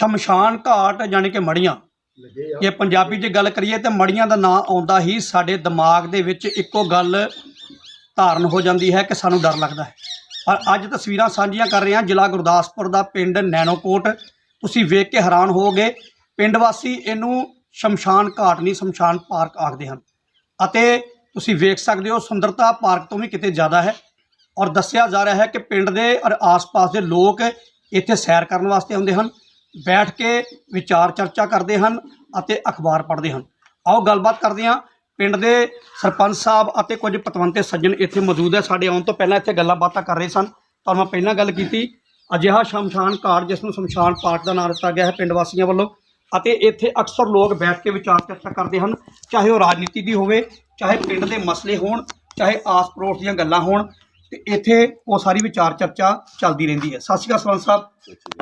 ਸ਼ਮਸ਼ਾਨ ਘਾਟ ਯਾਨੀ ਕਿ ਮੜੀਆਂ। ਜੇ ਪੰਜਾਬੀ 'ਚ ਗੱਲ ਕਰੀਏ ਤੇ ਮੜੀਆਂ ਦਾ ਨਾਂ ਆਉਂਦਾ ਹੀ ਸਾਡੇ ਦਿਮਾਗ ਦੇ ਵਿੱਚ ਇੱਕੋ ਗੱਲ ਧਾਰਨ ਹੋ ਜਾਂਦੀ ਹੈ ਕਿ ਸਾਨੂੰ ਡਰ ਲੱਗਦਾ ਹੈ। ਪਰ ਅੱਜ ਤਸਵੀਰਾਂ ਸਾਂਝੀਆਂ ਕਰ ਰਹੇ ਹਾਂ ਜ਼ਿਲ੍ਹਾ ਗੁਰਦਾਸਪੁਰ ਦਾ ਪਿੰਡ ਨੈਣੋਕੋਟ। ਤੁਸੀਂ ਵੇਖ ਕੇ ਹੈਰਾਨ ਹੋਵੋਗੇ ਪਿੰਡ ਵਾਸੀ ਇਹਨੂੰ ਸ਼ਮਸ਼ਾਨ ਘਾਟ ਨਹੀਂ ਸ਼ਮਸ਼ਾਨ ਪਾਰਕ ਆਖਦੇ ਹਨ। ਅਤੇ ਤੁਸੀਂ ਵੇਖ ਸਕਦੇ ਹੋ ਸੁੰਦਰਤਾ ਪਾਰਕ ਤੋਂ ਵੀ ਕਿਤੇ ਜ਼ਿਆਦਾ ਹੈ। ਔਰ ਦੱਸਿਆ ਜਾ ਰਿਹਾ ਹੈ ਕਿ ਪਿੰਡ ਦੇ ਔਰ ਆਸ-ਪਾਸ ਦੇ ਲੋਕ ਇੱਥੇ ਸੈਰ ਕਰਨ ਵਾਸਤੇ ਆਉਂਦੇ ਹਨ। ਬੈਠ ਕੇ ਵਿਚਾਰ ਚਰਚਾ ਕਰਦੇ ਹਨ ਅਤੇ ਅਖਬਾਰ ਪੜ੍ਹਦੇ ਹਨ। ਆਓ ਗੱਲਬਾਤ ਕਰਦੇ ਹਾਂ। ਪਿੰਡ ਦੇ ਸਰਪੰਚ ਸਾਹਿਬ ਅਤੇ ਕੁਝ ਪਤਵੰਤੇ ਸੱਜਣ ਇੱਥੇ ਮੌਜੂਦ ਹੈ। ਸਾਡੇ ਆਉਣ ਤੋਂ ਪਹਿਲਾਂ ਇੱਥੇ ਗੱਲਾਂ ਬਾਤਾਂ ਕਰ ਰਹੇ ਸਨ। ਤਾਂ ਮੈਂ ਪਹਿਲਾਂ ਗੱਲ ਕੀਤੀ। ਅਜਿਹਾ ਸ਼ਮਸ਼ਾਨ ਘਾਟ ਜਿਸ ਨੂੰ ਸ਼ਮਸ਼ਾਨ ਪਾਰਕ ਦਾ ਨਾਮ ਦਿੱਤਾ ਗਿਆ ਹੈ ਪਿੰਡ ਵਾਸੀਆਂ ਵੱਲੋਂ ਅਤੇ ਇੱਥੇ ਅਕਸਰ ਲੋਕ ਬੈਠ ਕੇ ਵਿਚਾਰ ਚਰਚਾ ਕਰਦੇ ਹਨ। ਚਾਹੇ ਉਹ ਰਾਜਨੀਤੀ ਦੀ ਹੋਵੇ, ਚਾਹੇ ਪਿੰਡ ਦੇ ਮਸਲੇ ਹੋਣ, ਚਾਹੇ ਆਸ ਪੜੋਸ ਦੀਆਂ ਗੱਲਾਂ ਹੋਣ ਤੇ ਇੱਥੇ ਉਹ ਸਾਰੀ ਵਿਚਾਰ ਚਰਚਾ ਚੱਲਦੀ ਰਹਿੰਦੀ ਹੈ। ਸਤਿ ਸ਼੍ਰੀ ਅਕਾਲ ਸਰਪੰਚ ਸਾਹਿਬ।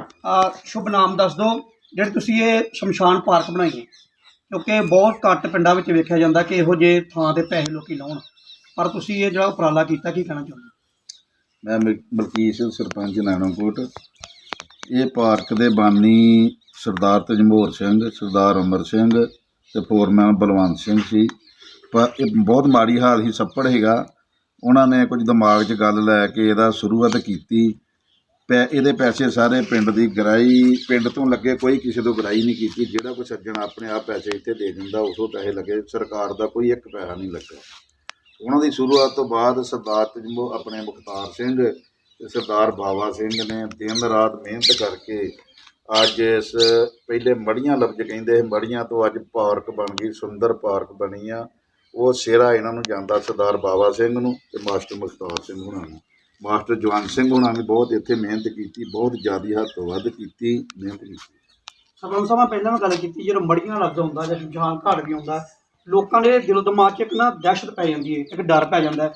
ਅਹ ਸ਼ੁਭ ਨਾਮ ਦੱਸ ਦਿਓ। ਜਿਹੜੇ ਤੁਸੀਂ ਇਹ ਸ਼ਮਸ਼ਾਨ ਪਾਰਕ ਬਣਾਈ ਹੈ, ਕਿਉਂਕਿ ਬਹੁਤ ਘੱਟ ਪਿੰਡਾਂ ਵਿੱਚ ਵੇਖਿਆ ਜਾਂਦਾ ਕਿ ਇਹੋ ਜਿਹੇ ਥਾਂ ਤੇ ਪੈਸੇ ਲੋਕੀ ਲਾਉਣ। ਪਰ ਤੁਸੀਂ ਇਹ ਜਿਹੜਾ ਉਪਰਾਲਾ ਕੀਤਾ, ਕੀ ਕਹਿਣਾ ਚਾਹੁੰਦੇ ਹੋ? ਮੈਂ ਮਲ- ਮਲਕੀਤ ਸਿੰਘ, ਸਰਪੰਚ ਨੈਣੋਕੋਟ। ਇਹ ਪਾਰਕ ਦੇ ਬਾਨੀ ਸਰਦਾਰ ਤਜਮੋਰ ਸਿੰਘ, ਸਰਦਾਰ ਅਮਰ ਸਿੰਘ ਤੇ ਫੋਰਮੈਨ ਬਲਵੰਤ ਸਿੰਘ ਸੀ। ਪਰ ਇਹ ਬਹੁਤ ਮਾੜੀ ਹਾਲ ਹੀ ਸੱਪੜ ਹੈਗਾ ਉਹਨਾਂ ਨੇ ਕੁਝ ਦਿਮਾਗ 'ਚ ਗੱਲ ਲੈ ਕੇ ਇਹਦਾ ਸ਼ੁਰੂਆਤ ਕੀਤੀ। ਪੈ ਇਹਦੇ ਪੈਸੇ ਸਾਰੇ ਪਿੰਡ ਦੀ ਗਰਾਈ ਪਿੰਡ ਤੋਂ ਲੱਗੇ ਕੋਈ ਕਿਸੇ ਤੋਂ ਗਰਾਈ ਨਹੀਂ ਕੀਤੀ। ਜਿਹੜਾ ਕੋਈ ਸੱਜਣ ਆਪਣੇ ਆਪ ਪੈਸੇ ਇੱਥੇ ਦੇ ਦਿੰਦਾ ਉਸੋਂ ਪੈਸੇ ਲੱਗੇ। ਸਰਕਾਰ ਦਾ ਕੋਈ ਇੱਕ ਪੈਸਾ ਨਹੀਂ ਲੱਗਾ। ਉਹਨਾਂ ਦੀ ਸ਼ੁਰੂਆਤ ਤੋਂ ਬਾਅਦ ਸਰਦਾਰ ਤਜਮੋ ਆਪਣੇ ਮੁਖਤਾਰ ਸਿੰਘ ਤੇ ਸਰਦਾਰ ਬਾਵਾ ਸਿੰਘ ਨੇ ਦਿਨ ਰਾਤ ਮਿਹਨਤ ਕਰਕੇ ਅੱਜ ਇਸ ਪਹਿਲੇ ਮੜੀਆਂ ਲਫ਼ਜ਼ ਕਹਿੰਦੇ ਸੀ, ਮੜੀਆਂ ਤੋਂ ਅੱਜ ਪਾਰਕ ਬਣ ਗਈ ਸੁੰਦਰ ਪਾਰਕ ਬਣੀ ਆ। ਉਹ ਸਿਹਰਾ ਇਹਨਾਂ ਨੂੰ ਜਾਂਦਾ ਸਰਦਾਰ ਬਾਬਾ ਸਿੰਘ ਨੂੰ ਤੇ ਮਾਸਟਰ ਮੁਖਤਾਰ ਸਿੰਘ ਹੁਣਾਂ ਨੂੰ। ਮਾਸਟਰ ਜਵੰਤ ਸਿੰਘ ਹੁਣਾਂ ਨੇ ਬਹੁਤ ਇੱਥੇ ਮਿਹਨਤ ਕੀਤੀ, ਬਹੁਤ ਜ਼ਿਆਦਾ ਹੱਦ ਤੋਂ ਵੱਧ ਕੀਤੀ, ਮਿਹਨਤ ਕੀਤੀ। ਸਰਪੰਚ ਸਾਹਿਬ ਪਹਿਲਾਂ ਵੀ ਗੱਲ ਕੀਤੀ, ਜਦੋਂ ਮੜੀਆਂ ਲਫ਼ਜ਼ ਹੁੰਦਾ ਜਾਂ ਸ਼ਮਸ਼ਾਨ ਘਾਟ ਵੀ ਆਉਂਦਾ ਲੋਕਾਂ ਦੇ ਦਿਲੋਂ ਦਿਮਾਗ 'ਚ ਇੱਕ ਨਾ ਦਹਿਸ਼ਤ ਪੈ ਜਾਂਦੀ ਹੈ, ਇੱਕ ਡਰ ਪੈ ਜਾਂਦਾ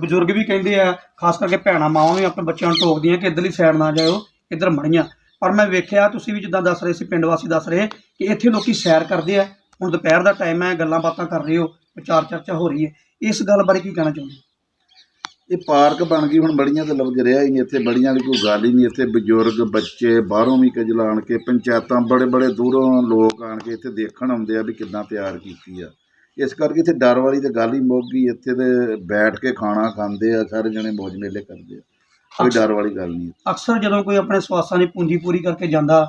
ਬਜ਼ੁਰਗ ਵੀ ਕਹਿੰਦੇ ਆ, ਖਾਸ ਕਰਕੇ ਭੈਣਾਂ ਮਾਵਾਂ ਵੀ ਆਪਣੇ ਬੱਚਿਆਂ ਨੂੰ ਟੋਕਦੀਆਂ ਕਿ ਇੱਧਰਲੀ ਸਾਈਡ ਨਾ ਜਾਇਓ, ਇੱਧਰ ਮੜੀਆਂ। ਪਰ ਮੈਂ ਵੇਖਿਆ, ਤੁਸੀਂ ਵੀ ਜਿੱਦਾਂ ਦੱਸ ਰਹੇ ਸੀ, ਪਿੰਡ ਵਾਸੀ ਦੱਸ ਰਹੇ ਕਿ ਇੱਥੇ ਲੋਕੀ ਸੈਰ ਕਰਦੇ ਆ। ਹੁਣ ਦੁਪਹਿਰ ਦਾ ਟਾਈਮ ਹੈ, ਗੱਲਾਂ ਬਾਤਾਂ ਕਰ ਰਹੇ ਹੋ। ਵਿਚਾਰ ਚਰਚਾ ਹੋ ਰਹੀ ਹੈ। ਇਸ ਗੱਲ ਬਾਰੇ ਕੀ ਕਹਿਣਾ ਚਾਹੁੰਦੇ? ਇਹ ਪਾਰਕ ਬਣ ਗਈ ਹੁਣ ਬੜੀਆਂ ਤੇ ਲਫ਼ਜ਼ ਰਿਹਾ ਹੀ ਨਹੀਂ ਇੱਥੇ ਬੜੀਆਂ ਦੀ ਕੋਈ ਗੱਲ ਹੀ ਨਹੀਂ ਇੱਥੇ ਬਜ਼ੁਰਗ ਬੱਚੇ ਬਾਹਰੋਂ ਵੀ ਕੁਝ ਲਾਣ ਕੇ ਪੰਚਾਇਤਾਂ ਬੜੇ ਬੜੇ ਦੂਰੋਂ ਲੋਕ ਆਣ ਕੇ ਇੱਥੇ ਦੇਖਣ ਆਉਂਦੇ ਆ ਵੀ ਕਿੱਦਾਂ ਤਿਆਰ ਕੀਤੀ ਆ। ਇਸ ਕਰਕੇ ਇੱਥੇ ਡਰ ਵਾਲੀ ਤੇ ਗੱਲ ਹੀ ਮੁੱਕ ਗਈ ਇੱਥੇ ਤੇ ਬੈਠ ਕੇ ਖਾਣਾ ਖਾਂਦੇ ਆ ਸਾਰੇ ਜਣੇ ਮੌਜ ਮੇਲੇ ਕਰਦੇ ਆ। ਕੋਈ ਡਰ ਵਾਲੀ ਗੱਲ ਨਹੀਂ। ਅਕਸਰ ਜਦੋਂ ਕੋਈ ਆਪਣੇ ਸਵਾਸਾਂ ਦੀ ਪੂੰਜੀ ਪੂਰੀ ਕਰਕੇ ਜਾਂਦਾ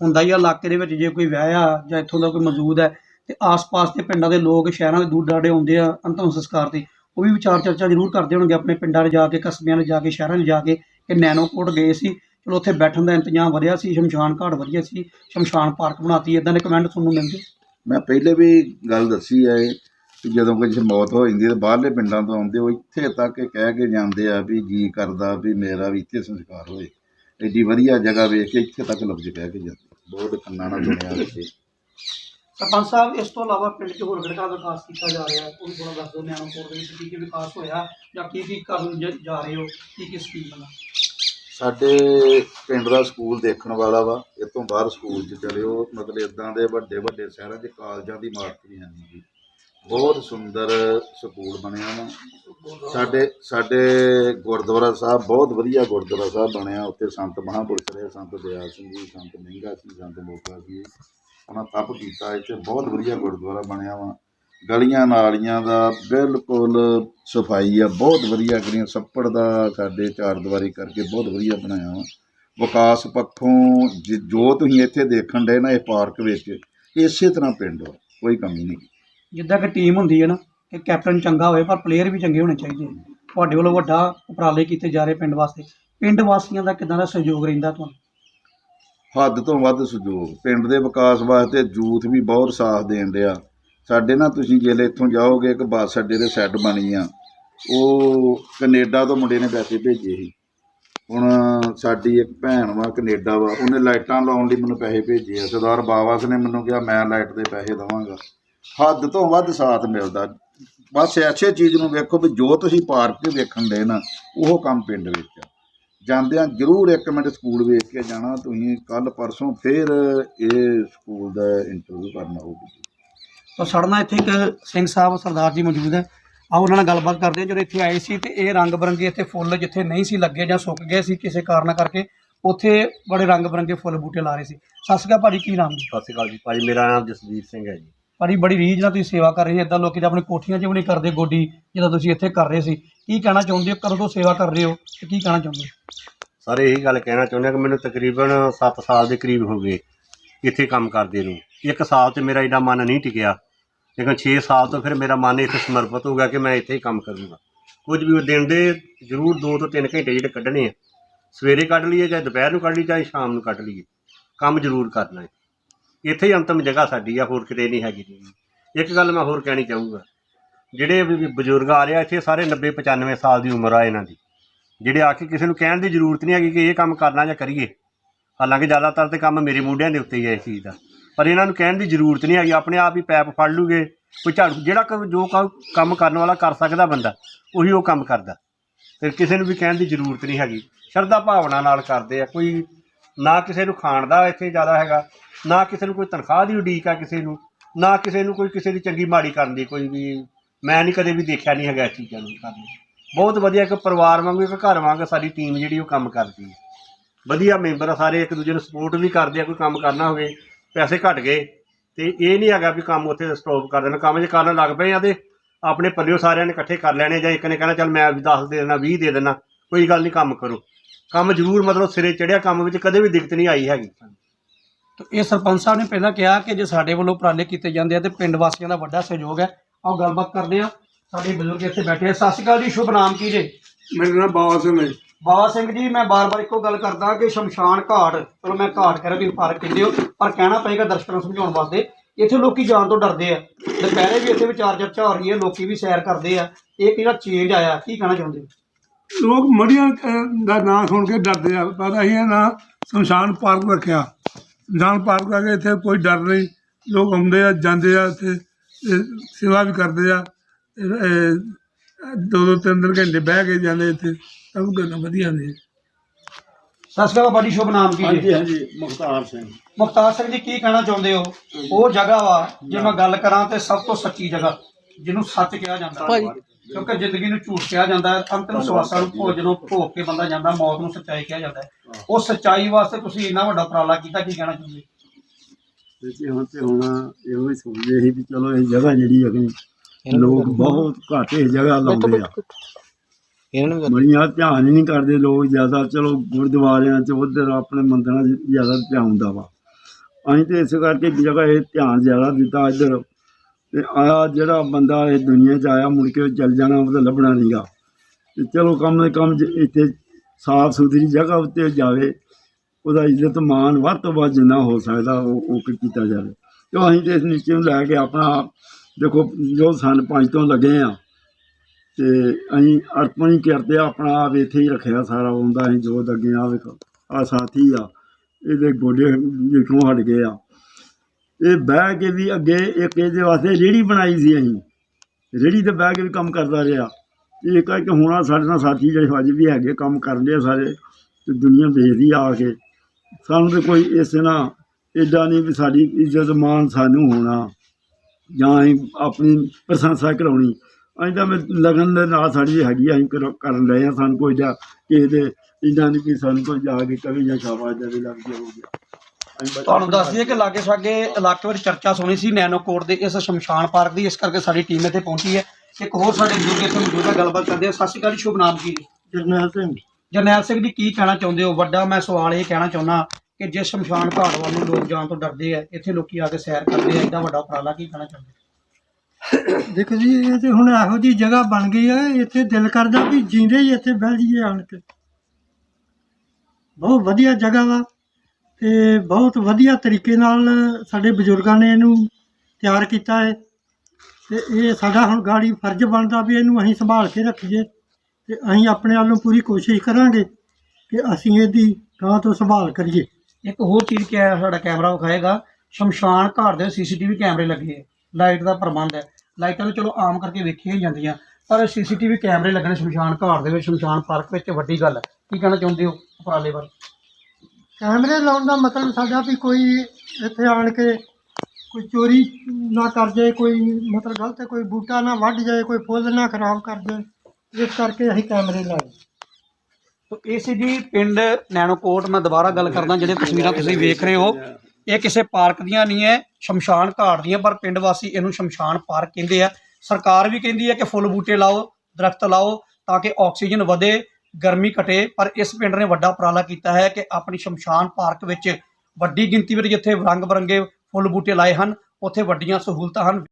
ਹੁੰਦਾ ਹੀ ਆ ਇਲਾਕੇ ਦੇ ਵਿੱਚ ਜੇ ਕੋਈ ਵਿਆਹਿਆ ਜਾਂ ਇੱਥੋਂ ਦਾ ਕੋਈ ਮੌਜੂਦ ਹੈ ਤੇ ਆਸ-ਪਾਸ ਦੇ ਪਿੰਡਾਂ ਦੇ ਲੋਕ, ਸ਼ਹਿਰਾਂ ਦੇ ਦੂਰ ਡਾੜੇ ਆਉਂਦੇ ਆ ਅੰਤਮ ਸੰਸਕਾਰ ਤੇ। ਉਹ ਵੀ ਵਿਚਾਰ ਚਰਚਾ ਜ਼ਰੂਰ ਕਰਦੇ ਹੋਣਗੇ ਆਪਣੇ ਪਿੰਡਾਂ 'ਚ ਜਾ ਕੇ, ਕਸਬਿਆਂ 'ਚ ਜਾ ਕੇ, ਸ਼ਹਿਰਾਂ 'ਚ ਜਾ ਕੇ ਕਿ ਨੈਣੋਕੋਟ ਗਏ ਸੀ। ਚਲੋ ਉੱਥੇ ਬੈਠਣ ਦਾ ਇੰਤਜ਼ਾਮ ਵਧੀਆ ਸੀ, ਸ਼ਮਸ਼ਾਨ ਘਾਟ ਵਧੀਆ ਸੀ, ਸ਼ਮਸ਼ਾਨ ਪਾਰਕ ਬਣਾਤੀ। ਇਦਾਂ ਦੇ ਕਮੈਂਟ ਤੁਹਾਨੂੰ ਮਿਲਦੇ? ਮੈਂ ਪਹਿਲੇ ਵੀ ਗੱਲ ਦੱਸੀ ਹੈ ਕਿ ਜਦੋਂ ਕਿਸੇ ਮੌਤ ਹੋ ਜਾਂਦੀ ਹੈ ਤਾਂ ਬਾਹਰਲੇ ਪਿੰਡਾਂ ਤੋਂ ਆਉਂਦੇ ਉਹ ਇੱਥੇ ਤੱਕ ਕਹਿ ਕੇ ਜਾਂਦੇ ਆ ਵੀ ਜੀ ਕਰਦਾ ਵੀ ਮੇਰਾ ਵੀ ਇੱਥੇ ਸੰਸਕਾਰ ਹੋਏ। ਐਡੀ ਵਧੀਆ ਜਗ੍ਹਾ ਵੇਖ ਕੇ ਇੱਥੇ ਤੱਕ ਲਫ਼ਜ਼ ਕਹਿ ਕੇ ਜਾਂਦੇ। ਬਹੁਤ ਕੰਨਾਂ ਨਾਲ ਸੁਣਿਆ ਇੱਥੇ। ਸਰਪੰਚ ਸਾਹਿਬ, ਇਸ ਤੋਂ ਇਲਾਵਾ ਪਿੰਡ 'ਚ ਹੋਰ ਕਿਹੜਾ ਵਿਕਾਸ ਕੀਤਾ ਜਾ ਰਿਹਾ ਹੈ। ਉਹ ਵੀ ਥੋੜਾ ਦੱਸ ਦਿਓ ਨੈਣੋਕੋਟ ਦੇ ਵਿੱਚ ਕੀ ਕੀ ਵਿਕਾਸ ਹੋਇਆ ਜਾਂ ਕੀ ਕੀ ਕਰਨ ਜ- ਜਾ ਰਹੇ ਹੋ, ਕੀ ਕੀ ਸਕੀਮ ਹੈ? ਸਾਡੇ ਪਿੰਡ ਦਾ ਸਕੂਲ ਦੇਖਣ ਵਾਲਾ ਵਾ ਇਹ ਤੋਂ ਬਾਹਰ ਸਕੂਲ 'ਚ ਚਲਿਓ। ਮਤਲਬ ਇਦਾਂ ਦੇ ਵੱਡੇ ਵੱਡੇ ਸ਼ਹਿਰਾਂ 'ਚ ਕਾਲਜਾਂ ਦੀ ਇਮਾਰਤ ਨਹੀਂ ਹੈ ਜੀ। ਬਹੁਤ ਸੁੰਦਰ ਸਕੂਲ ਬਣਿਆ ਵਾ। ਸਾਡੇ ਸਾਡੇ ਗੁਰਦੁਆਰਾ ਸਾਹਿਬ ਬਹੁਤ ਵਧੀਆ ਗੁਰਦੁਆਰਾ ਸਾਹਿਬ ਬਣਿਆ। ਉੱਥੇ ਸੰਤ ਮਹਾਂਪੁਰਸ਼ ਰਹੇ, ਸੰਤ ਦਇਆਲ ਸਿੰਘ ਜੀ, ਸੰਤ ਮਹਿੰਗਾ ਸੀ ਸੰਤ ਮੋਗਾ ਜੀ। ਉਹਨਾਂ ਤਪ ਕੀਤਾ ਇੱਥੇ ਬਹੁਤ ਵਧੀਆ ਗੁਰਦੁਆਰਾ ਬਣਿਆ ਵਾ। ਗਲੀਆਂ ਨਾਲੀਆਂ ਦਾ ਬਿਲਕੁਲ ਸਫ਼ਾਈ ਆ, ਬਹੁਤ ਵਧੀਆ ਕਰੀਆਂ ਸੱਪੜ ਦਾ ਸਾਡੇ ਚਾਰ ਦੀਵਾਰੀ ਕਰਕੇ ਬਹੁਤ ਵਧੀਆ ਬਣਾਇਆ ਵਾ। ਵਿਕਾਸ ਪੱਖੋਂ ਜ- ਜੋ ਤੁਸੀਂ ਇੱਥੇ ਦੇਖਣ ਦੇ ਨਾ ਇਹ ਪਾਰਕ ਵਿੱਚ, ਇਸੇ ਤਰ੍ਹਾਂ ਪਿੰਡ ਆ, ਕੋਈ ਕਮੀ ਨਹੀਂ। ਜਿੱਦਾਂ ਕਿ ਟੀਮ ਹੁੰਦੀ ਹੈ ਨਾ, ਕਿ ਕੈਪਟਨ ਚੰਗਾ ਹੋਵੇ, ਪਰ ਪਲੇਅਰ ਵੀ ਚੰਗੇ ਹੋਣੇ ਚਾਹੀਦੇ ਤੁਹਾਡੇ ਵੱਲੋਂ ਵੱਡਾ ਉਪਰਾਲੇ ਕੀਤੇ ਜਾ ਰਹੇ ਪਿੰਡ ਵਾਸਤੇ। ਪਿੰਡ ਵਾਸੀਆਂ ਦਾ ਕਿਦਾਂ ਦਾ ਸਹਿਯੋਗ ਰਹਿੰਦਾ ਤੁਹਾਨੂੰ? ਹੱਦ ਤੋਂ ਵੱਧ ਸਹਿਯੋਗ ਪਿੰਡ ਦੇ ਵਿਕਾਸ ਵਾਸਤੇ ਯੂਥ ਵੀ ਬਹੁਤ ਸਾਥ ਦੇਣ ਰਿਹਾ ਸਾਡੇ ਨਾ ਤੁਸੀਂ ਜਿਹੜੇ ਇੱਥੋਂ ਜਾਓਗੇ, ਇੱਕ ਬੱਸ ਅੱਡੇ ਦੇ ਸੈੱਟ ਬਣੀ ਆ। ਉਹ ਕੈਨੇਡਾ ਤੋਂ ਮੁੰਡੇ ਨੇ ਪੈਸੇ ਭੇਜੇ ਸੀ। ਹੁਣ ਸਾਡੀ ਇੱਕ ਭੈਣ ਵਾ ਕੈਨੇਡਾ ਵਾ, ਉਹਨੇ ਲਾਈਟਾਂ ਲਾਉਣ ਲਈ ਮੈਨੂੰ ਪੈਸੇ ਭੇਜੇ ਆ। ਸਰਦਾਰ ਬਾਵਾਸ ਨੇ ਮੈਨੂੰ ਕਿਹਾ, ਮੈਂ ਲਾਈਟ ਦੇ ਪੈਸੇ ਦਵਾਂਗਾ। ਹੱਦ ਤੋਂ ਵੱਧ ਸਾਥ ਮਿਲਦਾ। ਬਸ ਐਸੇ ਚੀਜ਼ ਨੂੰ ਵੇਖੋ ਵੀ ਜੋ ਤੁਸੀਂ ਪਾਰਕ 'ਚ ਵੇਖਣ ਦੇ ਨਾ, ਉਹ ਕੰਮ ਪਿੰਡ ਵਿੱਚ ਆ। ਜਾਂਦਿਆਂ ਜ਼ਰੂਰ ਇੱਕ ਮਿੰਟ ਸਕੂਲ ਵੇਖ ਕੇ ਜਾਣਾ ਤੁਸੀਂ ਕੱਲ ਪਰਸੋਂ ਫੇਰ ਇਹ ਸਕੂਲ ਦਾ ਇੰਟਰਵਿਊ ਕਰਨਾ ਹੋਊਗਾ ਤਾਂ ਸੜਨਾ ਇੱਥੇ ਇੱਕ ਸਿੰਘ ਸਾਹਿਬ ਸਰਦਾਰ ਜੀ ਮੌਜੂਦ ਹੈ। ਆਓ ਉਹਨਾਂ ਨਾਲ ਗੱਲਬਾਤ ਕਰਦੇ ਹਾਂ। ਜਦੋਂ ਇੱਥੇ ਆਏ ਸੀ ਤੇ ਇਹ ਰੰਗ ਬਰੰਗੇ ਇੱਥੇ ਫੁੱਲ ਜਿੱਥੇ ਨਹੀਂ ਸੀ ਲੱਗੇ ਜਾਂ ਸੁੱਕ ਗਏ ਸੀ ਕਿਸੇ ਕਾਰਨ ਕਰਕੇ ਉੱਥੇ ਬੜੇ ਰੰਗ ਬਰੰਗੇ ਫੁੱਲ ਬੂਟੇ ਲਾ ਰਹੇ ਸੀ। ਸਤਿ ਸ਼੍ਰੀ ਅਕਾਲ ਭਾਜੀ ਕੀ ਨਾਮ ਜੀ? ਸਤਿ ਸ਼੍ਰੀ ਅਕਾਲ ਜੀ। ਭਾਜੀ ਮੇਰਾ ਨਾਮ ਜਸਵੀਰ ਸਿੰਘ ਹੈ ਜੀ। ਭਾਜੀ ਬੜੀ ਰੀਝ ਨਾਲ ਤੁਸੀਂ ਸੇਵਾ ਕਰ ਰਹੇ ਸੀ ਇਦਾਂ ਲੋਕੀ ਤਾਂ ਆਪਣੀ ਕੋਠੀਆਂ 'ਚ ਵੀ ਨਹੀਂ ਕਰਦੇ ਗੋਡੀ ਜਿੱਦਾਂ ਤੁਸੀਂ ਇੱਥੇ ਕਰ ਰਹੇ ਸੀ। ਕੀ ਕਹਿਣਾ ਚਾਹੁੰਦੇ ਹੋ? ਕਦੋਂ ਤੋਂ ਸੇਵਾ ਕਰ ਰਹੇ ਹੋ ਤੇ ਕੀ ਕਹਿਣਾ ਚਾਹੁੰਦੇ ਹੋ? ਸਾਰੇ ਇਹੀ ਗੱਲ ਕਹਿਣਾ ਚਾਹੁੰਦੇ ਹਾਂ ਕਿ ਮੈਨੂੰ ਤਕਰੀਬਨ 7 ਸਾਲ ਦੇ ਕਰੀਬ ਹੋ ਗਏ ਇੱਥੇ ਕੰਮ ਕਰਦੇ ਨੂੰ। ਇੱਕ ਸਾਲ ਤੇ ਮੇਰਾ ਇੰਨਾ ਮਨ ਨਹੀਂ ਟਿਕਿਆ। ਲੇਕਿਨ 6 ਸਾਲ ਤੋਂ ਫਿਰ ਮੇਰਾ ਮਨ ਇੱਥੇ ਸਮਰਪਿਤ ਹੋ ਗਿਆ ਕਿ ਮੈਂ ਇੱਥੇ ਹੀ ਕੰਮ ਕਰੂੰਗਾ। ਕੁਝ ਵੀ ਦਿਨ ਦੇ ਜ਼ਰੂਰ 2 ਤੋਂ 3 ਘੰਟੇ ਜਿਹੜੇ ਕੱਢਣੇ ਆ। ਸਵੇਰੇ ਕੱਢ ਲਈਏ ਜਾਂ ਦੁਪਹਿਰ ਨੂੰ ਕੱਢ ਲਈਏ ਚਾਹੇ ਸ਼ਾਮ ਨੂੰ ਕੱਢ ਲਈਏ। ਕੰਮ ਜ਼ਰੂਰ ਕਰਨਾ ਹੈ। ਇੱਥੇ ਹੀ ਅੰਤਮ ਜਗ੍ਹਾ ਸਾਡੀ ਆ, ਹੋਰ ਕਿਤੇ ਨਹੀਂ ਹੈਗੀ। ਜੀ ਇੱਕ ਗੱਲ ਮੈਂ ਹੋਰ ਕਹਿਣੀ ਚਾਹੂੰਗਾ। ਜਿਹੜੇ ਵੀ ਬਜ਼ੁਰਗ ਆ ਰਹੇ ਆ, ਇੱਥੇ ਸਾਰੇ 90 95 ਸਾਲ ਦੀ ਉਮਰ ਆ ਇਹਨਾਂ ਦੀ। ਜਿਹੜੇ ਆ ਕੇ ਕਿਸੇ ਨੂੰ ਕਹਿਣ ਦੀ ਜ਼ਰੂਰਤ ਨਹੀਂ ਹੈਗੀ ਕਿ ਇਹ ਕੰਮ ਕਰਨਾ ਜਾਂ ਕਰੀਏ। ਹਾਲਾਂਕਿ ਜ਼ਿਆਦਾਤਰ ਤੇ ਕੰਮ ਮੇਰੇ ਮੋਢਿਆਂ ਦੇ ਉੱਤੇ ਹੀ ਹੈ ਇਸ ਚੀਜ਼ ਦਾ। ਪਰ ਇਹਨਾਂ ਨੂੰ ਕਹਿਣ ਦੀ ਜ਼ਰੂਰਤ ਨਹੀਂ ਹੈਗੀ, ਆਪਣੇ ਆਪ ਹੀ ਪੈਪ ਫੜ ਲੂਗੇ, ਕੋਈ ਝਾੜੂ, ਜਿਹੜਾ ਕੰਮ- ਜੋ ਕੰਮ- ਕੰਮ ਕਰਨ ਵਾਲਾ ਕਰ ਸਕਦਾ ਬੰਦਾ, ਉਹੀ ਉਹ ਕੰਮ ਕਰਦਾ। ਫਿਰ ਕਿਸੇ ਨੂੰ ਵੀ ਕਹਿਣ ਦੀ ਜ਼ਰੂਰਤ ਨਹੀਂ ਹੈਗੀ। ਸ਼ਰਧਾ ਭਾਵਨਾ ਨਾਲ ਕਰਦੇ ਆ, ਕੋਈ ਨਾ ਕਿਸੇ ਨੂੰ ਖਾਣ ਦਾ ਇੱਥੇ ਜ਼ਿਆਦਾ ਹੈਗਾ, ਨਾ ਕਿਸੇ ਨੂੰ ਕੋਈ ਤਨਖਾਹ ਦੀ ਉਡੀਕ ਆ ਕਿਸੇ ਨੂੰ, ਨਾ ਕਿਸੇ ਨੂੰ ਕੋਈ ਕਿਸੇ ਦੀ ਚੰਗੀ ਮਾੜੀ ਕਰਨ ਦੀ ਕੋਈ ਵੀ, ਮੈਂ ਨਹੀਂ ਕਦੇ ਵੀ ਦੇਖਿਆ ਨਹੀਂ ਹੈਗਾ ਇਹ ਚੀਜ਼ਾਂ ਨੂੰ ਕਰਨੀ ਬਹੁਤ ਵਧੀਆ ਇੱਕ ਪਰਿਵਾਰ ਵਾਂਗੂ, ਇੱਕ ਘਰ ਵਾਂਗ ਸਾਡੀ ਟੀਮ ਜਿਹੜੀ ਉਹ ਕੰਮ ਕਰਦੀ ਹੈ। ਵਧੀਆ ਮੈਂਬਰ ਆ ਸਾਰੇ, ਇੱਕ ਦੂਜੇ ਨੂੰ ਸਪੋਰਟ ਵੀ ਕਰਦੇ ਆ, ਕੋਈ ਕੰਮ ਕਰਨਾ ਹੋਵੇ, ਪੈਸੇ ਘਟ ਗਏ। ਤੇ ਇਹ ਨਹੀਂ ਹੈਗਾ ਵੀ ਕੰਮ ਉੱਥੇ ਸਟਾਪ ਕਰ ਦੇਣਾ। ਕੰਮ ਜੇ ਕਰਨ ਲੱਗ ਪਏ ਆ ਤੇ ਆਪਣੇ ਪੱਲਿਓ ਸਾਰਿਆਂ ਨੇ ਇਕੱਠੇ ਕਰ ਲੈਣੇ ਜਾਂ ਇੱਕ ਨੇ ਕਹਿਣਾ, ਚੱਲ ਮੈਂ 10 ਦੇ ਦੇਣਾ 20 ਦੇ ਦੇਣਾ ਕੋਈ ਗੱਲ ਨਹੀਂ, ਕੰਮ ਕਰੋ। ਕੰਮ ਜ਼ਰੂਰ ਮਤਲਬ ਸਿਰੇ ਚੜਿਆ, ਕੰਮ ਵਿੱਚ ਕਦੇ ਵੀ ਦਿੱਕਤ ਨਹੀਂ ਆਈ ਹੈਗੀ। ਤਾਂ ਇਹ ਸਰਪੰਚ ਸਾਹਿਬ ਨੇ ਪਹਿਲਾਂ ਕਿਹਾ ਕਿ ਜੇ ਸਾਡੇ ਵੱਲੋਂ ਉਪਰਾਲੇ ਕੀਤੇ ਜਾਂਦੇ ਆ ਤੇ ਪਿੰਡ ਵਾਸੀਆਂ ਦਾ ਵੱਡਾ ਸਹਿਯੋਗ ਹੈ। ਆਓ ਗੱਲਬਾਤ ਕਰਦੇ ਆ ਸਾਡੇ ਬਜ਼ੁਰਗ ਇੱਥੇ ਬੈਠੇ ਆ। ਸਤਿ ਸ਼੍ਰੀ ਅਕਾਲ ਜੀ ਸ਼ੁਭ ਨਾਮ ਕੀ ਜੇ? ਮੇਰਾ ਨਾਮ ਬਾਬਾ ਸਿੰਘ ਹੈ ਜੀ। ਬਾਬਾ ਸਿੰਘ ਜੀ ਮੈਂ ਬਾਰ-ਬਾਰ ਇੱਕੋ ਗੱਲ ਕਰਦਾ ਕਿ ਸ਼ਮਸ਼ਾਨ ਘਾਟ ਚਲੋ ਮੈਂ ਘਾਟ ਕਹਿ ਰਿਹਾ ਤੁਸੀਂ ਫ਼ਰਕ ਕਹਿੰਦੇ ਹੋ ਪਰ ਕਹਿਣਾ ਪਏਗਾ ਦਰਸ਼ਕਾਂ ਨੂੰ ਸਮਝਾਉਣ ਵਾਸਤੇ ਇੱਥੇ ਲੋਕੀ ਜਾਣ ਤੋਂ ਡਰਦੇ ਆ। ਦੁਪਹਿਰੇ ਵੀ ਇੱਥੇ ਵਿਚਾਰ ਚਰਚਾ ਹੋ ਰਹੀ ਹੈ ਲੋਕੀ ਵੀ ਸੈਰ ਕਰਦੇ ਆ। ਇਹ ਕਿਹੜਾ ਚੇਂਜ ਆਇਆ? ਕੀ ਕਹਿਣਾ ਚਾਹੁੰਦੇ ਹੋ? ਲੋਕ ਮੜੀਆਂ ਅਹ, ਦਾ ਨਾਂ ਸੁਣ ਕੇ ਡਰਦੇ ਆ ਪਰ ਅਸੀਂ ਇਹ ਨਾਂ ਸ਼ਮਸ਼ਾਨ ਪਾਰਕ ਰੱਖਿਆ। ਸ਼ਮਸ਼ਾਨ ਪਾਰਕ ਆ ਕੇ ਇੱਥੇ ਕੋਈ ਡਰ ਨਹੀਂ। ਲੋਕ ਆਉਂਦੇ ਆ ਜਾਂਦੇ ਆ ਇੱਥੇ ਤੇ ਸੇਵਾ ਵੀ ਕਰਦੇ ਆ। ਦੋ ਦੋ ਤਿੰਨ ਤਿੰਨ ਘੰਟੇ ਬਹਿ ਕੇ ਜਾਂਦੇ ਇੱਥੇ ਸਭ ਗੱਲਾਂ ਵਧੀਆ ਨੇ। ਸਤਿ ਸ਼੍ਰੀ ਅਕਾਲ ਬਾਡੀ ਸ਼ੁਭ ਨਾਮ ਕੀ ਜੇ? ਹਾਂਜੀ ਮੁਖਤਾਰ ਸਿੰਘ। ਮੁਖਤਾਰ ਸਿੰਘ ਜੀ ਕੀ ਕਹਿਣਾ ਚਾਹੁੰਦੇ ਹੋ? ਉਹ ਜਗ੍ਹਾ ਵਾ ਜੇ ਮੈਂ ਗੱਲ ਕਰਾਂ ਤੇ ਸਭ ਤੋਂ ਸੱਚੀ ਜਗ੍ਹਾ ਜਿਹਨੂੰ ਸੱਚ ਕਿਹਾ ਜਾਂਦਾ। ਕਿਉਂਕਿ ਜ਼ਿੰਦਗੀ ਨੂੰ ਝੂਠ ਕਿਹਾ ਜਾਂਦਾ ਹੈ ਅੰਤਿਮ ਸਵਾਸਾਂ ਨੂੰ ਭੋਜ ਨੂੰ ਭੋਗ ਕੇ ਬੰਦਾ ਜਾਂਦਾ ਮੌਤ ਨੂੰ ਸੱਚਾਈ ਕਿਹਾ ਜਾਂਦਾ। ਹੈ। ਉਹ ਸੱਚਾਈ ਵਾਸਤੇ ਤੁਸੀਂ ਇੰਨਾ ਵੱਡਾ ਉਪਰਾਲਾ ਕੀਤਾ ਕੀ ਕਹਿਣਾ ਚਾਹੁੰਦੇ? ਤੇ ਹੁਣ ਤੇ ਹੁਣ ਇਹੋ ਹੀ ਸੋਚਦੇ ਸੀ ਵੀ ਚਲੋ ਇਹ ਜਗ੍ਹਾ ਜਿਹੜੀ ਹੈਗੀ ਲੋਕ ਬਹੁਤ ਘੱਟ ਇਹ ਜਗ੍ਹਾ ਲਾਉਂਦੇ ਆ। ਬੜੀਆਂ ਧਿਆਨ ਹੀ ਨਹੀਂ ਕਰਦੇ ਲੋਕ ਜ਼ਿਆਦਾ ਚਲੋ ਗੁਰਦੁਆਰਿਆਂ 'ਚ ਉਧਰ ਆਪਣੇ ਮੰਦਰਾਂ 'ਚ ਜ਼ਿਆਦਾ ਧਿਆਨ ਹੁੰਦਾ ਵਾ। ਅਸੀਂ ਤੇ ਇਸ ਕਰਕੇ ਵੀ ਜਗ੍ਹਾ ਇਹ ਧਿਆਨ ਜ਼ਿਆਦਾ ਦਿੱਤਾ ਇੱਧਰ। ਤੇ ਆਇਆ ਜਿਹੜਾ ਬੰਦਾ ਇਹ ਦੁਨੀਆ 'ਚ ਆਇਆ ਮੁੜ ਕੇ ਚੱਲ ਜਾਣਾ ਉਹਦਾ ਲੱਭਣਾ ਨਹੀਂਗਾ ਤੇ ਚਲੋ ਕਮ ਸੇ ਕਮ ਇੱਥੇ ਸਾਫ਼ ਸੁਥਰੀ ਜਗ੍ਹਾ ਉੱਤੇ ਜਾਵੇ ਉਹਦਾ ਇੱਜ਼ਤ ਮਾਣ ਵੱਧ ਤੋਂ ਵੱਧ ਜਿੰਨਾ ਹੋ ਸਕਦਾ ਉਹ ਉਹ ਕੀਤਾ ਜਾਵੇ। ਤੇ ਅਸੀਂ ਤੇ ਇਸ ਨੀਚੇ ਨੂੰ ਲੈ ਕੇ ਆਪਣਾ ਦੇਖੋ, ਜੋ ਸਨ ਪੰਜ ਤੋਂ ਲੱਗੇ ਆ, ਤੇ ਅਸੀਂ ਅਰਪਣ ਹੀ ਕਰਦੇ ਆ, ਆਪਣਾ ਆਪ ਇੱਥੇ ਹੀ ਰੱਖਿਆ ਸਾਰਾ ਹੁੰਦਾ ਅਸੀਂ ਜੋ ਲੱਗੇ ਆ, ਵੇਖੋ ਆ ਸਾਥੀ ਆ, ਇਹਦੇ ਗੋਡੇ ਜਿੱਥੋਂ ਹਟ ਗਏ ਆ। ਇਹ ਬਹਿ ਕੇ ਵੀ ਅੱਗੇ ਇੱਕ ਇਹਦੇ ਵਾਸਤੇ ਰੇੜੀ ਬਣਾਈ ਸੀ ਅਸੀਂ ਰੇੜੀ ਤੇ ਬਹਿ ਕੇ ਵੀ ਕੰਮ ਕਰਦਾ ਰਿਹਾ। ਇਹ ਕਰਕੇ ਹੁਣ ਆਹ ਸਾਡੇ ਨਾਲ ਸਾਥੀ ਜਿਹੜੇ ਅੱਜ ਵੀ ਹੈਗੇ, ਕੰਮ ਕਰਦੇ ਆ ਸਾਰੇ, ਤੇ ਦੁਨੀਆ ਵੇਖਦੀ ਆ ਕੇ। ਸਾਨੂੰ ਤੇ ਕੋਈ ਇਸ ਨਾਲ ਏਡਾ ਨਹੀਂ ਵੀ ਸਾਡੀ ਇੱਜ਼ਤ ਮਾਨ ਸਾਨੂੰ ਹੋਣਾ। ਜਾਂ ਆਪਣੀ ਪ੍ਰਸ਼ੰਸਾ ਕਰਾਉਣੀ। ਅਸੀਂ ਤਾਂ ਮੈਂ ਲਗਨ ਦੇ ਨਾਲ ਸਾਡੀ ਹੈਗੀ ਆ, ਅਸੀਂ ਕਰ- ਕਰਨ ਲਏ ਆ ਸਾਨੂੰ ਕੋਈ ਜਾ ਕਿਸੇ ਦੇ ਇੱਦਾਂ ਨਹੀਂ ਕਿ ਸਾਨੂੰ ਕੋਈ ਜਾ ਕੇ ਕਵੀ ਜਾਂ ਸ਼ਾਬਾਸ਼ ਦੇਵੇ ਲੱਗ ਗਿਆ ਹੋ ਗਿਆ ਅਸੀਂ ਬਸ ਤੁਹਾਨੂੰ ਦੱਸ ਦਈਏ ਕਿ ਲਾਗੇ ਸਾਗੇ ਇਲਾਕੇ ਵਿੱਚ ਚਰਚਾ ਸੁਣੀ ਸੀ ਨੈਨੋ ਕੋਟ ਦੇ ਇਸ ਸ਼ਮਸ਼ਾਨ ਪਾਰਕ ਦੀ ਇਸ ਕਰਕੇ ਸਾਡੀ ਟੀਮ ਇੱਥੇ ਪਹੁੰਚੀ ਹੈ। ਇੱਕ ਹੋਰ ਸਾਡੇ ਬਜ਼ੁਰਗ ਇੱਥੇ ਮੌਜੂਦ ਹੈ ਗੱਲਬਾਤ ਕਰਦੇ ਆ ਸਤਿ ਸ਼੍ਰੀ ਅਕਾਲ ਜੀ ਸ਼ੁਭ ਨਾਮ ਕੀ ਜੀ ਜਰਨੈਲ ਸਿੰਘ। ਜਰਨੈਲ ਸਿੰਘ ਜੀ ਕੀ ਕਹਿਣਾ ਚਾਹੁੰਦੇ ਹੋ? ਵੱਡਾ ਮੈਂ ਸਵਾਲ ਇਹ ਕਹਿਣਾ ਚਾਹੁੰਦਾ ਕਿ ਜੇ ਸ਼ਮਸ਼ਾਨ ਘਾਟ ਵੱਲ ਨੂੰ ਲੋਕ ਜਾਣ ਤੋਂ ਡਰਦੇ ਆ, ਇੱਥੇ ਲੋਕੀ ਆ ਕੇ ਸੈਰ ਕਰਦੇ ਆ ਐਡਾ ਵੱਡਾ ਉਪਰਾਲਾ ਕੀ ਕਹਿਣਾ ਚਾਹੁੰਦੇ? ਦੇਖੋ ਜੀ, ਇਹ ਤੇ ਹੁਣ ਇਹੋ ਜੀ ਜਗ੍ਹਾ ਬਣ ਗਈ ਹੈ ਇੱਥੇ ਦਿਲ ਕਰਦਾ ਵੀ ਜਿੰਦੇ ਹੀ ਇੱਥੇ ਬਹਿ ਜਾਈਏ ਆਣ ਕੇ। ਬਹੁਤ ਵਧੀਆ ਜਗ੍ਹਾ ਵਾ ਤੇ ਬਹੁਤ ਵਧੀਆ ਤਰੀਕੇ ਨਾਲ ਸਾਡੇ ਬਜ਼ੁਰਗਾਂ ਨੇ ਇਹਨੂੰ ਤਿਆਰ ਕੀਤਾ ਹੈ। ਤੇ ਇਹ ਸਾਡਾ ਹੁਣ ਗਾੜੀ ਫਰਜ਼ ਬਣਦਾ ਵੀ ਇਹਨੂੰ ਅਸੀਂ ਸੰਭਾਲ ਕੇ ਰੱਖੀਏ ਤੇ ਅਸੀਂ ਆਪਣੇ ਵੱਲੋਂ ਪੂਰੀ ਕੋਸ਼ਿਸ਼ ਕਰਾਂਗੇ ਕਿ ਅਸੀਂ ਇਹਦੀ ਗਾਂ ਤੋਂ ਸੰਭਾਲ ਕਰੀਏ। ਇੱਕ ਹੋਰ ਚੀਜ਼ ਕਿ ਸਾਡਾ ਕੈਮਰਾ ਵਿਖਾਏਗਾ, ਸ਼ਮਸ਼ਾਨ ਘਾਟ ਦੇ ਸੀਸੀਟੀਵੀ ਕੈਮਰੇ ਲੱਗੇ ਹੈ ਲਾਈਟ ਦਾ ਪ੍ਰਬੰਧ ਹੈ। ਲਾਈਟਾਂ ਤਾਂ ਚਲੋ ਆਮ ਕਰਕੇ ਵੇਖੀਆਂ ਹੀ ਜਾਂਦੀਆਂ, ਪਰ ਸੀਸੀਟੀਵੀ ਕੈਮਰੇ ਲੱਗਣੇ ਸ਼ਮਸ਼ਾਨ ਘਾਟ ਦੇ ਵਿੱਚ, ਸ਼ਮਸ਼ਾਨ ਪਾਰਕ ਵਿੱਚ ਵੱਡੀ ਗੱਲ ਹੈ। ਕੀ ਕਹਿਣਾ ਚਾਹੁੰਦੇ ਹੋ ਉਪਰਾਲੇ ਬਾਰੇ? ਕੈਮਰੇ ਲਾਉਣ ਦਾ ਮਤਲਬ ਸਾਡਾ ਵੀ ਕੋਈ ਇੱਥੇ ਆਣ ਕੇ ਕੋਈ ਚੋਰੀ ਨਾ ਕਰ ਜਾਏ, ਕੋਈ ਮਤਲਬ ਗਲਤ ਕੋਈ ਬੂਟਾ ਨਾ ਵੱਢ ਜਾਏ, ਕੋਈ ਫੁੱਲ ਨਾ ਖਰਾਬ ਕਰ ਜਾਏ, ਇਸ ਕਰਕੇ ਅਸੀਂ ਕੈਮਰੇ ਲਾਏ। ਤੋ ਇਹ ਸੀ ਜੀ ਪਿੰਡ ਨੈਣੋਕੋਟ, ਮੈਂ ਦੁਬਾਰਾ ਗੱਲ ਕਰਦਾ ਜਿਹੜੇ ਤਸਵੀਰਾਂ ਤੁਸੀਂ ਵੇਖ ਰਹੇ ਹੋ। ਇਹ ਕਿਸੇ ਪਾਰਕ ਦੀਆਂ ਨਹੀਂ ਹੈ, ਸ਼ਮਸ਼ਾਨ ਘਾਟ ਦੀਆਂ, ਪਰ ਪਿੰਡ ਵਾਸੀ ਇਹਨੂੰ ਸ਼ਮਸ਼ਾਨ ਪਾਰਕ ਕਹਿੰਦੇ ਆ। ਸਰਕਾਰ ਵੀ ਕਹਿੰਦੀ ਹੈ ਕਿ ਫੁੱਲ ਬੂਟੇ ਲਾਓ, ਦਰਖਤ ਲਾਓ ਤਾਂ ਕਿ ਆਕਸੀਜਨ ਵਧੇ, ਗਰਮੀ ਘਟੇ, ਪਰ ਇਸ ਪਿੰਡ ਨੇ ਵੱਡਾ ਉਪਰਾਲਾ ਕੀਤਾ ਹੈ ਕਿ ਆਪਣੀ ਸ਼ਮਸ਼ਾਨ ਪਾਰਕ ਵਿੱਚ ਵੱਡੀ ਗਿਣਤੀ ਵਿੱਚ ਜਿੱਥੇ ਰੰਗ ਬਰੰਗੇ ਫੁੱਲ ਬੂਟੇ ਲਾਏ ਹਨ, ਉੱਥੇ ਵੱਡੀਆਂ ਸਹੂਲਤਾਂ ਹਨ।